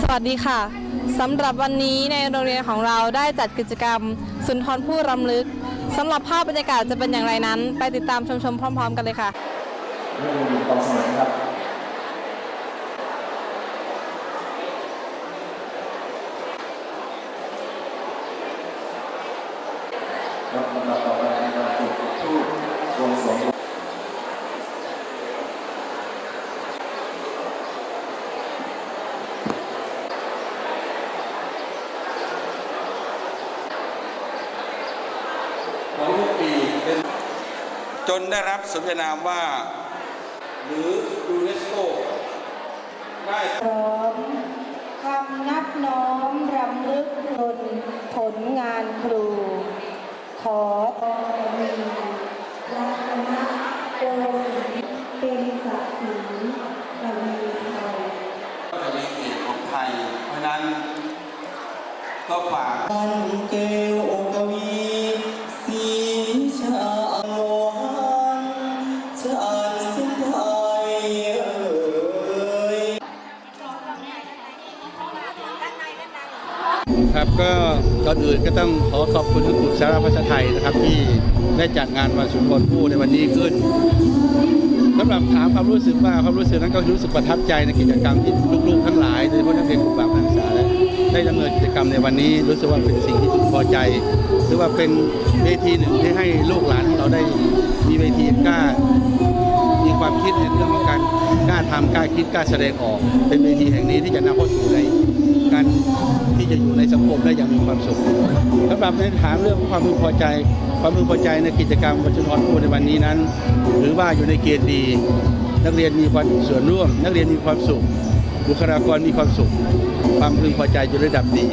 สวัสดีค่ะสำหรับวันนี้ในโรงเรียนของเราได้จัดกิจกรรม สุนทรผู้รำลึกสำหรับภาพบรรยากาศจะเป็นอย่างไรนั้น ไปติดตามชมชมๆพร้อม ๆ กันเลยค่ะ เรื่องมีกองเสมัยครับลำดับต่อไปเป็นการจุดธูปบวงสรวงของทุกปีเป็น จนได้รับสมญานามว่า หรือยูเนสโกได้พร้อมคำนับน้อมรำลึกตนผลงานครู ขอตอมีรัตนะโกสินทร์เป็นศักดิ์ศรีประวีไทยก็จะเป็นเกียรติของไทย เพราะนั้นก็ฝากอันเก ก็ก่อนอื่นก็ต้องขอขอบคุณทุกกลุ่มสาราพัฒไทยนะครับ ที่ได้จัดงานวันสุนทรภู่ในวันนี้ขึ้นสำหรับถามความรู้สึกว่าความรู้สึกนั้นก็รู้สึกประทับใจในกิจกรรมที่ลูกๆทั้งหลายโดยเฉพาะนักเรียนกลุ่มแบบนักศึกษาได้ดำเนินกิจกรรมในวันนี้ รู้สึกว่าเป็นสิ่งที่พึงพอใจ หรือว่าเป็นเวทีหนึ่งที่ให้ลูกหลานของเราได้มีเวทีกล้า กล้าทำกล้าคิดกล้าแสดงออก เป็นเวทีแห่งนี้ที่จะนำเข้าสู่ในการที่จะอยู่ในสังคมได้อย่างมีความสุขสำหรับในถามเรื่องความพึงพอใจ ความพึงพอใจในกิจกรรมวัชรพูในวันนี้นั้น หรือว่าอยู่ในเกณฑ์ดี นักเรียนมีความส่วนร่วม นักเรียนมีความสุข บุคลากรมีความสุข ความพึงพอใจอยู่ระดับดี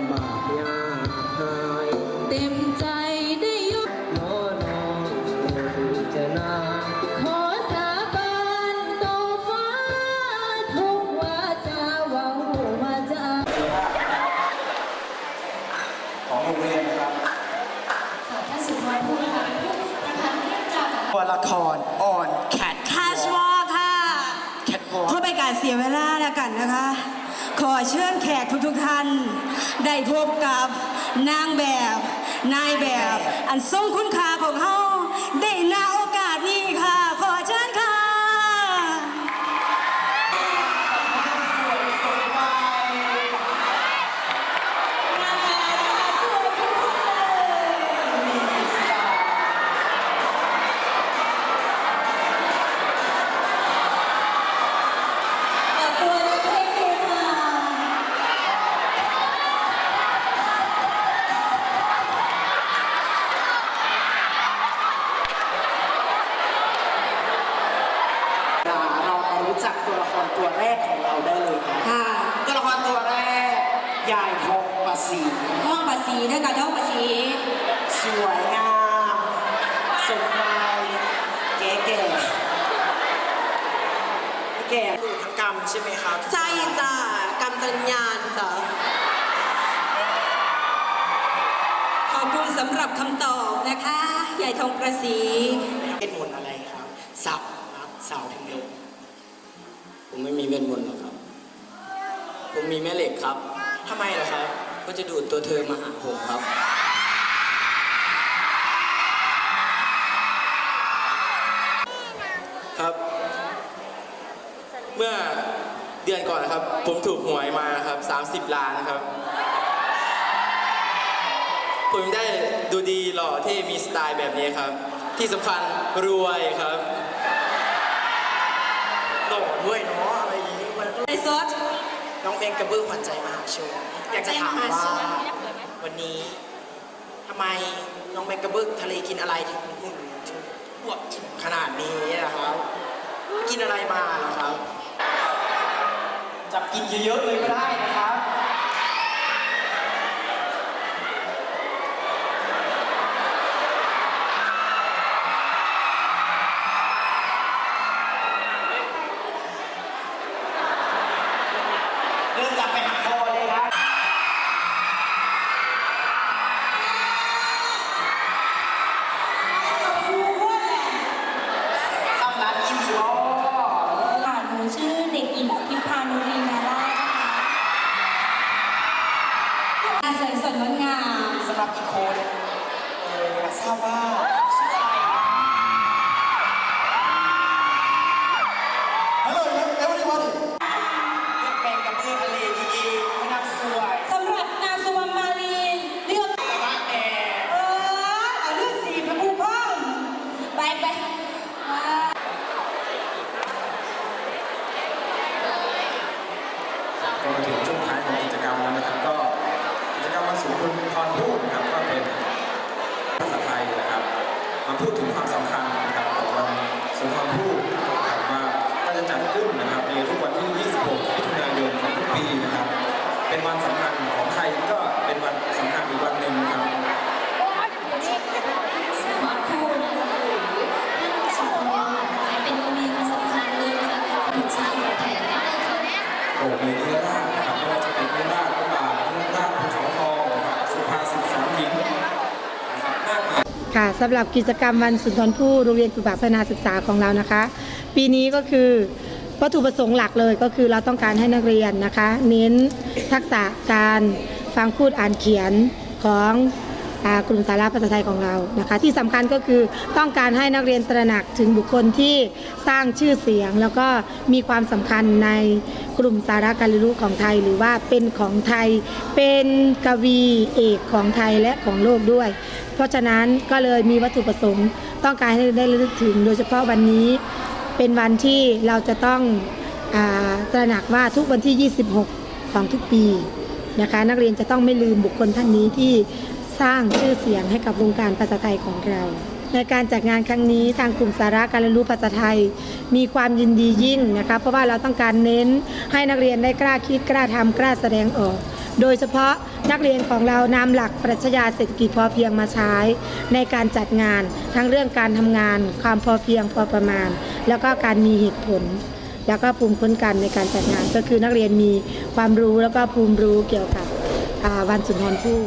ำบากยากหายเต็มใจได้ยกโน้น้องจะนา ขอสาบานต่อฟ้า ทุกว่าจะเว้าว่าจะของโรงเรียนนะครับท่านสุนทรภู่นะคะเป็นผู้ประพันเรื่องราวของตัวละครอ่อนแคทคาชวอค่ะ แคทวอเพื่อเป็นการเสียเวลาแล้วกันนะคะ ขอเชิญแขกทุกๆท่าน ได้พบกับนางแบบ นายแบบ อันทรงคุณค่าของเฮาได้ณโอกา ตัวละครตัวแรกของเราได้เลยครับค่ะตัวละครตัวแรก ยายทองประสี ห้องภาษีนะคะห้องภาษีสวยงามสมวัยเก๋แก่แก่ดูทั้งกรรมใช่ไหมครับ ใช่จ้ะกำจัญญาณจ้ะขอบคุณสำหรับคำตอบนะคะ ใหญ่ทองประสี เป็นมนต์อะไรครับสับครับเสาถึงยก ผมไม่มีเวทมนต์หรอกครับ ผมมีแม่เหล็กครับทำไมล่ะครับ ก็จะดูดตัวเธอมาหาผมครับ ครับ เมื่อเดือนก่อนนะครับ ผมถูกหวยมาครับ 30 ล้านนะครับ ผมได้ดูดีหล่อเท่มีสไตล์แบบนี้ครับ ที่สำคัญรวยครับ ด้วยเนาะอะไรอย่างนี้มันไอซดน้องเพลงกระบื้อขวัญใจมหาชนอยากจะถามว่า วันนี้ทำไมน้องเพลงกระบื้อทะเลกินอะไรถึงหุ่นถึงอวบอิ่มขนาดนี้นะครับ กินอะไรมาเหรอครับ จับกินเยอะๆเลยก็ได้นะครับ ก็มาถึงช่วงท้ายของกิจกรรมแล้วนะครับ ก็กิจกรรมวันสุนทรพรพูดนะครับก็เป็นภาษาไทยนะครับ มาพูดถึงความสำคัญนะครับของวันสุนทรภู่นะครับว่าก็จะจัดขึ้นนะครับในทุกวันที่ 26มิถุนายนของทุกปีนะครับ เป็นวันสำคัญของไทยก็เป็นวันสำคัญอีกวันหนึ่งนะครับ ปรดมีนิราชนะครับไม่ว่าจะเป็นเนิราชพระบาทนิราชภูเขาทองนะครับสุภาษิตสอนหญิงนะครับมากมาย ค่ะสำหรับกิจกรรมวันสุนทรภู่โรงเรียนกุบาพัฒนาศึกษาของเรานะคะ ปีนี้ก็คือวัตถุประสงค์หลักเลยก็คือเราต้องการให้นักเรียนนะคะ เน้นทักษะการฟังพูดอ่านเขียนของ กลุ่มสาระภาษาไทยของเรานะคะ ที่สำคัญก็คือต้องการให้นักเรียนตระหนักถึงบุคคลที่สร้างชื่อเสียง แล้วก็มีความสำคัญในกลุ่มสาระการเรียนรู้ของไทย หรือว่าเป็นของไทยเป็นกวีเอกของไทยและของโลกด้วย เพราะฉะนั้นก็เลยมีวัตถุประสงค์ ต้องการให้ได้ระลึกถึง โดยเฉพาะวันนี้เป็นวันที่เราจะต้องอตระหนักว่าทุกวันที่ 26 ของทุกปีนะคะนักเรียนจะต้องไม่ลืมบุคคลท่านนี้ที่ สร้างชื่อเสียงให้กับวงการภาษาไทยของเรา ในการจัดงานครั้งนี้ทางกลุ่มสาระการเรียนรู้ภาษาไทย มีความยินดียิ่งนะคะเพราะว่าเราต้องการเน้นให้นักเรียนได้กล้าคิดกล้าทำกล้าแสดงออก โดยเฉพาะนักเรียนของเรานำหลักปรัชญาเศรษฐกิจพอเพียงมาใช้ ในการจัดงานทั้งเรื่องการทำงาน ความพอเพียงพอประมาณ แล้วก็การมีเหตุผล แล้วก็ภูมิคุ้นกันในการจัดงาน ก็คือนักเรียนมีความรู้แล้วก็ภูมิรู้เกี่ยวกับวันสุนทรภู่